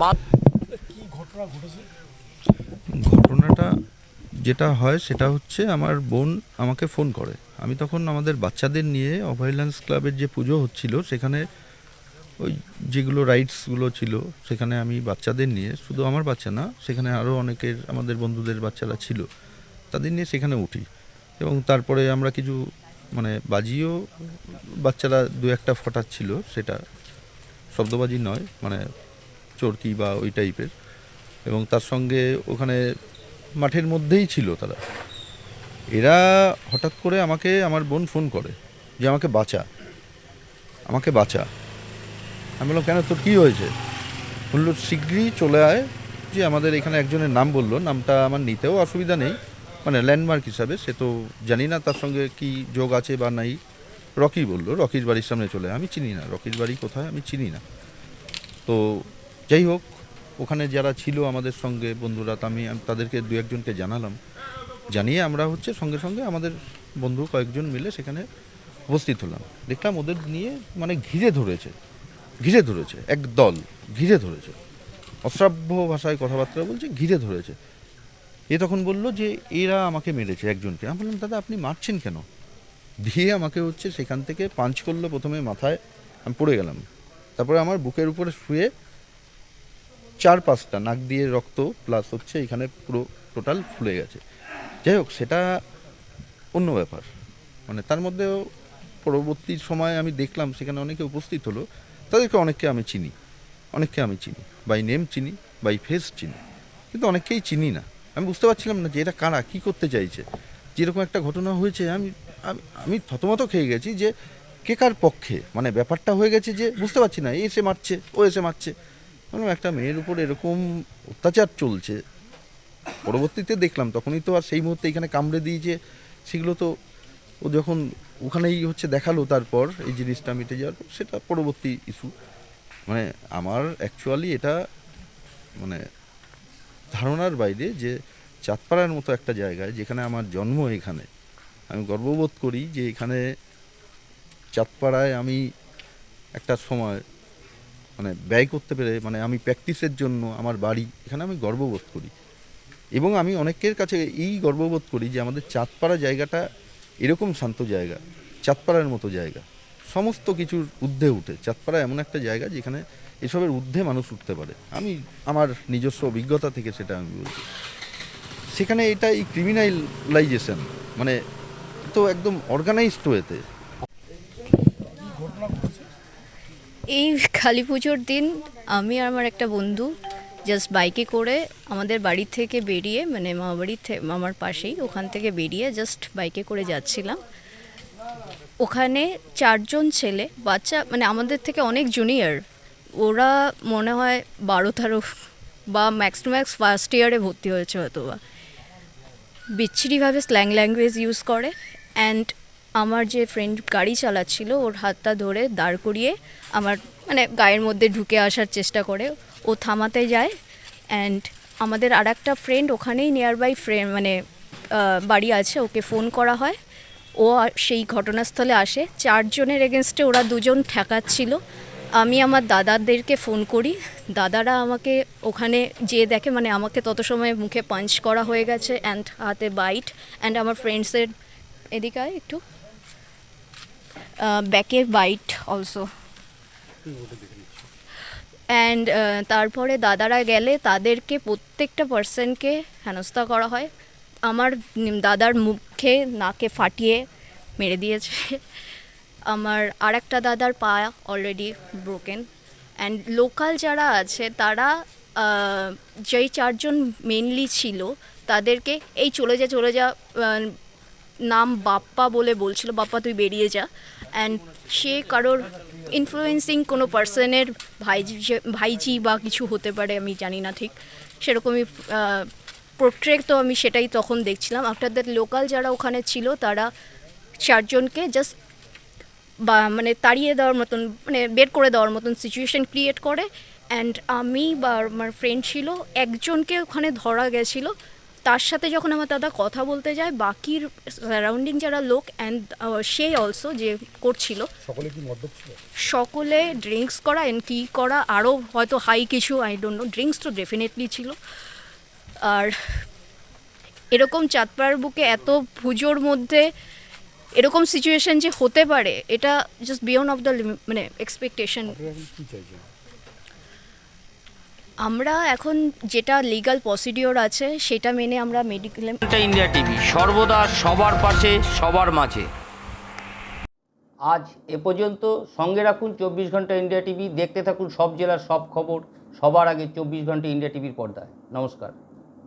মা কি ঘটনা ঘটেছে? ঘটনাটা যেটা হয় সেটা হচ্ছে আমার বোন আমাকে ফোন করে। আমি তখন আমাদের বাচ্চাদের নিয়ে অভয়ল্যান্স ক্লাবের যে পুজো হচ্ছিল সেখানে ওই যেগুলো রাইডসগুলো ছিল সেখানে আমি বাচ্চাদের নিয়ে শুধু আমার বাচ্চা না সেখানে আরও অনেকের আমাদের বন্ধুদের বাচ্চারা ছিল তাদের নিয়ে সেখানে উঠি। এবং তারপরে আমরা কিছু মানে বাজিও বাচ্চারা দু একটা ফটাচ্ছিল সেটা শব্দবাজি নয় মানে চরকি বা ওই টাইপের। এবং তার সঙ্গে ওখানে মাঠের মধ্যেই ছিল তারা। এরা হঠাৎ করে আমাকে, আমার বোন ফোন করে যে আমাকে বাঁচা। আমাকে বাঁচা। আমি বললাম, কেন? তোর কী হয়েছে? বলল শীঘ্রই চলে আয়। যে আমাদের এখানে একজনের নাম বলল। নামটা আমার নিতেও অসুবিধা নেই। মানে ল্যান্ডমার্ক হিসাবে, সে তো জানি না তার সঙ্গে কি যোগ আছে বা নাই। রকি বলল, রকির বাড়ির সামনে চলে। আমি চিনি না, রকির বাড়ি কোথায়? আমি চিনি না। তো যাই হোক, ওখানে যারা ছিল আমাদের সঙ্গে, বন্ধুরা আমি তাদেরকে দু একজনকে জানালাম। জানিয়ে আমরা হচ্ছে সঙ্গে সঙ্গে আমাদের বন্ধু কয়েকজন মিলে সেখানে উপস্থিত হলাম। দেখলাম ওদের নিয়ে মানে ঘিরে ধরেছে ঘিরে ধরেছে, এক দল ঘিরে ধরেছে। অশ্রাব্য ভাষায় কথাবার্তা বলছে, ঘিরে ধরেছে। এ তখন বলল যে, এরা আমাকে মেরেছে একজনকে। আমি বললাম, দাদা, আপনি মারছেন কেন? দিয়ে আমাকে হচ্ছে সেখান থেকে পাঞ্চ করল প্রথমে মাথায়, আমি পড়ে গেলাম। তারপরে আমার বুকের উপরে শুয়ে চার পাঁচটা, নাক দিয়ে রক্ত প্লাস হচ্ছে এখানে পুরো টোটাল ফুলে গেছে। যাই হোক, সেটা অন্য ব্যাপার। মানে তার মধ্যেও পরবর্তী সময়ে আমি দেখলাম, সেখানে অনেকে উপস্থিত হলো, তাদেরকে অনেককে আমি চিনি। অনেককে আমি চিনি। বাই নেম চিনি বাই ফেস চিনি। কিন্তু অনেককেই চিনি না। আমি বুঝতে পারছিলাম না যে এটা কারা, কী করতে চাইছে। যেরকম একটা ঘটনা হয়েছে আমি, আমি- থতমত খেয়ে গেছি যে কে কার পক্ষে। মানে ব্যাপারটা হয়ে গেছে যে বুঝতে পারছি না, এ এসে মারছে, ও এসে মারছে। মানে একটা মেয়ের উপর এরকম অত্যাচার চলছে, পরবর্তীতে দেখলাম তখনই তো আর সেই মুহূর্তে এখানে কামড়ে দিয়েছে সেগুলো তো ও যখন ওখানেই হচ্ছে দেখাল তারপর এই জিনিসটা মিটে যাওয়ার সেটা পরবর্তী ইস্যু মানে আমার অ্যাকচুয়ালি এটা মানে ধারণার বাইরে যে চাঁদপাড়ার মতো একটা জায়গায় যেখানে আমার জন্ম এখানে, আমি গর্ববোধ করি যে এখানে চাঁদপাড়ায় আমি একটা সময় মানে ব্যয় করতে পেরে মানে আমি প্র্যাকটিসের জন্য আমার বাড়ি, এখানে আমি গর্ববোধ করি। এবং আমি অনেকের কাছে এই গর্ববোধ করি যে আমাদের চাঁদপাড়া জায়গাটা এরকম শান্ত জায়গা, চাঁদপাড়ার মতো জায়গা। সমস্ত কিছুর ঊর্ধ্বে উঠে, চাঁদপাড়া এমন একটা জায়গা যেখানে এসবের ঊর্ধ্বে মানুষ উঠতে পারে। আমি আমার নিজস্ব অভিজ্ঞতা থেকে সেটা আমি বলছি। সেখানে এটা এই ক্রিমিনালাইজেশন মানে তো একদম অর্গানাইজড ওয়েতে কি ঘটনা ঘটেছে এই কালী পুজোর দিন আমি আর আমার একটা বন্ধু জাস্ট বাইকে করে আমাদের বাড়ি থেকে বেরিয়ে মানে মামা বাড়ি থেকে মামার পাশেই ওখান থেকে বেরিয়ে জাস্ট বাইকে করে যাচ্ছিলাম। ওখানে চারজন ছেলে, বাচ্চা মানে আমাদের থেকে অনেক জুনিয়র ওরা মনে হয় বারো তেরো বা ম্যাক্স টু ম্যাক্স ফার্স্ট ইয়ারে ভর্তি হয়েছে হয়তো বা বিচ্ছিরিভাবে স্ল্যাং ল্যাঙ্গুয়েজ ইউজ করে। অ্যান্ড আমার যে ফ্রেন্ড গাড়ি চালাচ্ছিল, ওর হাতটা ধরে দাঁড় করিয়ে আমার মানে গায়ের মধ্যে ঢুকে আসার চেষ্টা করে। ও থামাতে যায় অ্যান্ড আমাদের আর একটা ফ্রেন্ড ওখানেই নিয়ার বাই ফ্রেন্ড মানে বাড়ি আছে, ওকে ফোন করা হয়। ও সেই ঘটনাস্থলে আসে। চারজনের এগেনস্টে ওরা দুজন ঠেকাচ্ছিল। আমি আমার দাদাদেরকে ফোন করি। দাদারা আমাকে ওখানে যেয়ে দেখে মানে আমাকে তত সময় মুখে পাঞ্চ করা হয়ে গেছে অ্যান্ড হাতে বাইট অ্যান্ড আমার ফ্রেন্ডসের এদিকে একটু। ব্যাকে হোয়াইট অলসো অ্যান্ড তারপরে দাদারা গেলে তাদেরকে প্রত্যেকটা পার্সনকে হেনস্থা করা হয়। আমার দাদার মুখে নাকে ফাটিয়ে মেরে দিয়েছে। আমার আর একটা দাদার পা অলরেডি ব্রোকেন অ্যান্ড লোকাল যারা আছে, তারা যেই চারজন মেনলি ছিল, তাদেরকে এই চলে যা চলে যা নাম বাপ্পা বলে বলছিল, বাপ্পা, তুই বেরিয়ে যা। অ্যান্ড সে কারোর ইনফ্লুয়েন্সিং কোনো পার্সনের ভাইজি ভাইজি বা কিছু হতে পারে, আমি জানি না ঠিক। সেরকমই পোর্ট্রেট তো আমি সেটাই তখন দেখছিলাম। আফটার দ্যাট লোকাল যারা ওখানে ছিল, তারা চারজনকে জাস্ট বা মানে তাড়িয়ে দেওয়ার মতন মানে বের করে দেওয়ার মতন সিচুয়েশন ক্রিয়েট করে। অ্যান্ড আমি বা আমার ফ্রেন্ড ছিল, একজনকে ওখানে ধরা গেছিল। তার সাথে যখন আমার দাদা কথা বলতে যায় বাকির সারাউন্ডিং যারা লোক অ্যান্ড সে অলসো যে করছিল সকলে কি মদ্যপ ছিল? সকলে ড্রিঙ্কস করা এন্ড কি করা আরও হয়তো হাই কিছু আই ডোন্ট নো ড্রিঙ্কস তো ডেফিনেটলি ছিল। আর এরকম চাঁদপাড়ার বুকে এত পুজোর মধ্যে এরকম সিচুয়েশন যে হতে পারে এটা জাস্ট বিয়ন্ড অফ দ্য মানে এক্সপেকটেশন আপনারা এখন কি চাইছেন আমরা এখন যেটা লিগাল প্রসিডিওর আছে সেটা মেনে আমরা মেডিকেল ইন্ডিয়া টিভি সর্বদা সবার পাশে সবার মাঝে। আজ এ পর্যন্ত সঙ্গে রাখুন চব্বিশ ঘণ্টা ইন্ডিয়া টিভি দেখতে থাকুন সব জেলার সব খবর সবার আগে চব্বিশ ঘণ্টা ইন্ডিয়া টিভির পর্দায়। নমস্কার।